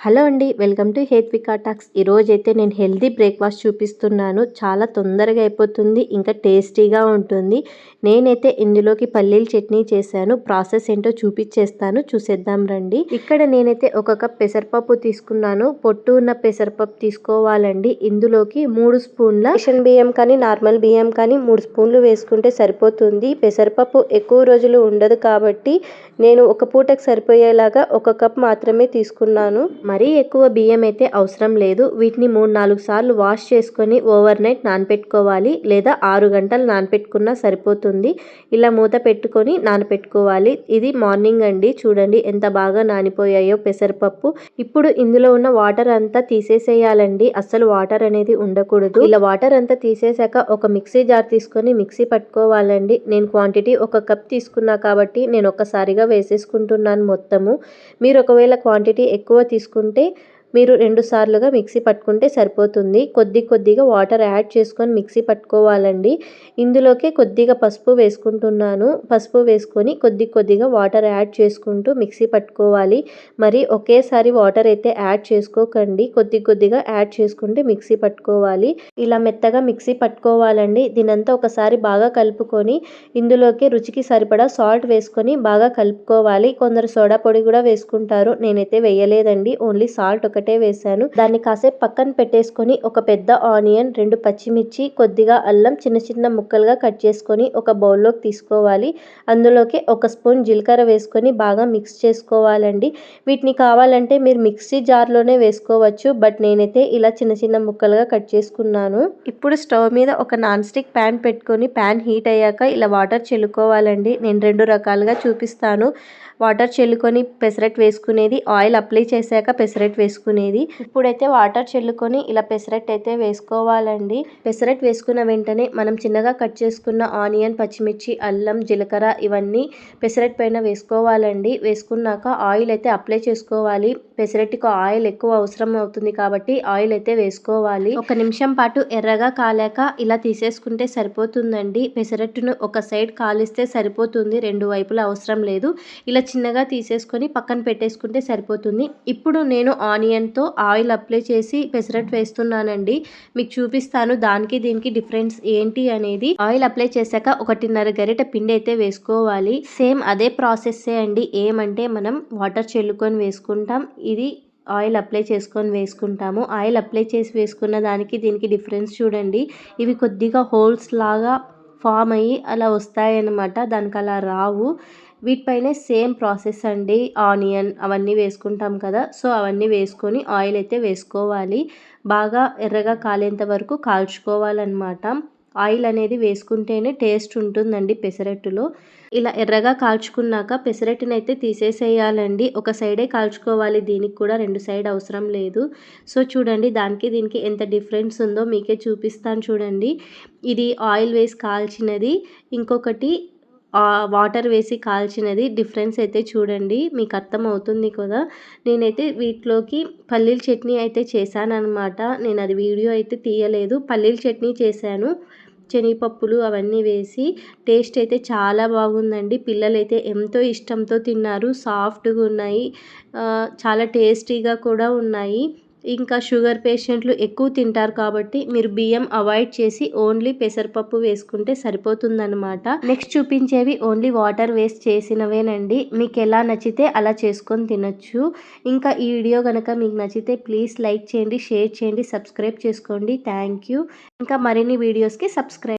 Hello అండి welcome to Hethvika talks. ఈరోజైతే నేను హెల్దీ బ్రేక్ఫాస్ట్ చూపిస్తున్నాను. చాలా తొందరగా అయిపోతుంది ఇంకా టేస్టీగా ఉంటుంది. నేనైతే ఇందులోకి పల్లీల చట్నీ చేశాను ప్రాసెస్ ఏంటో చూపించేస్తాను చూసేద్దాం రండి. ఇక్కడ నేనైతే ఒక కప్ పెసరపప్పు తీసుకున్నాను. పొట్టు ఉన్న పెసరపప్పు తీసుకోవాలండి. ఇందులోకి మూడు స్పూన్ల రేషన్ బియ్యం కానీ నార్మల్ బియ్యం కానీ మూడు స్పూన్లు వేసుకుంటే సరిపోతుంది. పెసరపప్పు ఎక్కువ రోజులు ఉండదు కాబట్టి నేను ఒక పూటకు సరిపోయేలాగా ఒక కప్ మాత్రమే తీసుకున్నాను. మరీ ఎక్కువ బియ్యం అయితే అవసరం లేదు. వీటిని మూడు నాలుగు సార్లు వాష్ చేసుకొని ఓవర్ నైట్ నానపెట్టుకోవాలి లేదా ఆరు గంటలు నానపెట్టుకున్నా సరిపోతుంది. ఇలా మూత పెట్టుకొని నానపెట్టుకోవాలి. ఇది మార్నింగ్ అండి. చూడండి ఎంత బాగా నానిపోయాయో పెసరపప్పు. ఇప్పుడు ఇందులో ఉన్న వాటర్ అంతా తీసేసేయాలండి. అస్సలు వాటర్ అనేది ఉండకూడదు. ఇలా వాటర్ అంతా తీసేసాక ఒక మిక్సీ జార్ తీసుకొని మిక్సీ పట్టుకోవాలండి. నేను క్వాంటిటీ ఒక కప్ తీసుకున్నా కాబట్టి నేను ఒక్కసారిగా వేసేసుకుంటున్నాను మొత్తము. మీరు ఒకవేళ క్వాంటిటీ ఎక్కువ తీసుకు తీసుకుంటే మీరు రెండు సార్లుగా మిక్సీ పట్టుకుంటే సరిపోతుంది. కొద్ది కొద్దిగా వాటర్ యాడ్ చేసుకొని మిక్సీ పట్టుకోవాలండి. ఇందులోకే కొద్దిగా పసుపు వేసుకుంటున్నాను. పసుపు వేసుకొని కొద్ది కొద్దిగా వాటర్ యాడ్ చేసుకుంటూ మిక్సీ పట్టుకోవాలి. మరి ఒకేసారి వాటర్ అయితే యాడ్ చేసుకోకండి. కొద్ది కొద్దిగా యాడ్ చేసుకుంటే మిక్సీ పట్టుకోవాలి. ఇలా మెత్తగా మిక్సీ పట్టుకోవాలండి. దీనంతా ఒకసారి బాగా కలుపుకొని ఇందులోకి రుచికి సరిపడా సాల్ట్ వేసుకొని బాగా కలుపుకోవాలి. కొందరు సోడా పొడి కూడా వేసుకుంటారు. నేనైతే వేయలేదండి. ఓన్లీ సాల్ట్ ఒక ఒకటే వేసాను దాన్ని కాసేపు పక్కన పెట్టేసుకొని ఒక పెద్ద ఆనియన్ రెండు పచ్చిమిర్చి కొద్దిగా అల్లం చిన్న చిన్న ముక్కలుగా కట్ చేసుకొని ఒక బౌల్లోకి తీసుకోవాలి. అందులోకి ఒక స్పూన్ జీలకర్ర వేసుకొని బాగా మిక్స్ చేసుకోవాలండి. వీటిని కావాలంటే మీరు మిక్సీ జార్లోనే వేసుకోవచ్చు బట్ నేనైతే ఇలా చిన్న చిన్న ముక్కలుగా కట్ చేసుకున్నాను. ఇప్పుడు స్టవ్ మీద ఒక నాన్ స్టిక్ ప్యాన్ పెట్టుకొని ప్యాన్ హీట్ అయ్యాక ఇలా వాటర్ చల్లుకోవాలండి. నేను రెండు రకాలుగా చూపిస్తాను. వాటర్ చల్లుకొని పెసరట్ వేసుకునేది ఆయిల్ అప్లై చేశాక పెసరట్ వేసుకునేది ఇప్పుడైతే వాటర్ చల్లుకొని ఇలా పెసరట్ అయితే వేసుకోవాలండి. పెసరట్ వేసుకున్న వెంటనే మనం చిన్నగా కట్ చేసుకున్న ఆనియన్ పచ్చిమిర్చి అల్లం జీలకర్ర ఇవన్నీ పెసరట్ పైన వేసుకోవాలండి. వేసుకున్నాక ఆయిల్ అయితే అప్లై చేసుకోవాలి. పెసరెట్టికి ఆయిల్ ఎక్కువ అవసరం అవుతుంది కాబట్టి ఆయిల్ అయితే వేసుకోవాలి. ఒక నిమిషం పాటు ఎర్రగా కాలాక ఇలా తీసేసుకుంటే సరిపోతుందండి. పెసరట్టును ఒక సైడ్ కాలిస్తే సరిపోతుంది. రెండు వైపులా అవసరం లేదు. ఇలా చిన్నగా తీసేసుకొని పక్కన పెట్టేసుకుంటే సరిపోతుంది. ఇప్పుడు నేను ఆనియన్తో ఆయిల్ అప్లై చేసి పెసరట్ వేస్తున్నానండి. మీకు చూపిస్తాను దానికి దీనికి డిఫరెన్స్ ఏంటి అనేది. ఆయిల్ అప్లై చేశాక ఒకటిన్నర గరిట పిండి అయితే వేసుకోవాలి. సేమ్ అదే ప్రాసెస్సే అండి. ఏమంటే మనం వాటర్ చల్లుకొని వేసుకుంటాం. ఇది ఆయిల్ అప్లై చేసుకొని వేసుకుంటాము. ఆయిల్ అప్లై చేసి వేసుకున్న దానికి దీనికి డిఫరెన్స్ చూడండి. ఇవి కొద్దిగా హోల్స్ లాగా ఫామ్ అయ్యి అలా వస్తాయన్నమాట. దానికి అలా రావు. వీటిపైనే సేమ్ ప్రాసెస్ అండి. ఆనియన్ అవన్నీ వేసుకుంటాం కదా. సో అవన్నీ వేసుకొని ఆయిల్ అయితే వేసుకోవాలి. బాగా ఎర్రగా కాలేంత వరకు కాల్చుకోవాలన్నమాట. ఆయిల్ అనేది వేసుకుంటేనే టేస్ట్ ఉంటుందండి పెసరట్టులో. ఇలా ఎర్రగా కాల్చుకున్నాక పెసరట్టుని అయితే తీసేసేయాలండి. ఒక సైడే కాల్చుకోవాలి దీనికి కూడా రెండు సైడ్ అవసరం లేదు. సో చూడండి దానికి దీనికి ఎంత డిఫరెన్స్ ఉందో మీకే చూపిస్తాను చూడండి. ఇది ఆయిల్ వేసి కాల్చినది. ఇంకొకటి వాటర్ వేసి కాల్చినది డిఫరెన్స్ అయితే చూడండి మీకు అర్థమవుతుంది కదా. నేనైతే వీటిలోకి పల్లీల చట్నీ అయితే చేశాను అనమాట నేను అది వీడియో అయితే తీయలేదు. పల్లీల చట్నీ చేశాను. శనగపప్పులు అవన్నీ వేసి టేస్ట్ అయితే చాలా బాగుందండి. పిల్లలైతే ఎంతో ఇష్టంతో తిన్నారు. సాఫ్ట్గా ఉన్నాయి. చాలా టేస్టీగా కూడా ఉన్నాయి. ఇంకా షుగర్ పేషెంట్లు ఎక్కువ తింటారు కాబట్టి మీరు బియ్యం అవాయిడ్ చేసి ఓన్లీ పెసరపప్పు వేసుకుంటే సరిపోతుందనమాట నెక్స్ట్ చూపించేవి ఓన్లీ వాటర్ వేస్ట్ చేసినవేనండి. మీకు ఎలా నచ్చితే అలా చేసుకొని తినొచ్చు. ఇంకా ఈ వీడియో కనుక మీకు నచ్చితే ప్లీజ్ లైక్ చేయండి షేర్ చేయండి సబ్స్క్రైబ్ చేసుకోండి. Thank you. ఇంకా మరిన్ని వీడియోస్కి సబ్స్క్రైబ్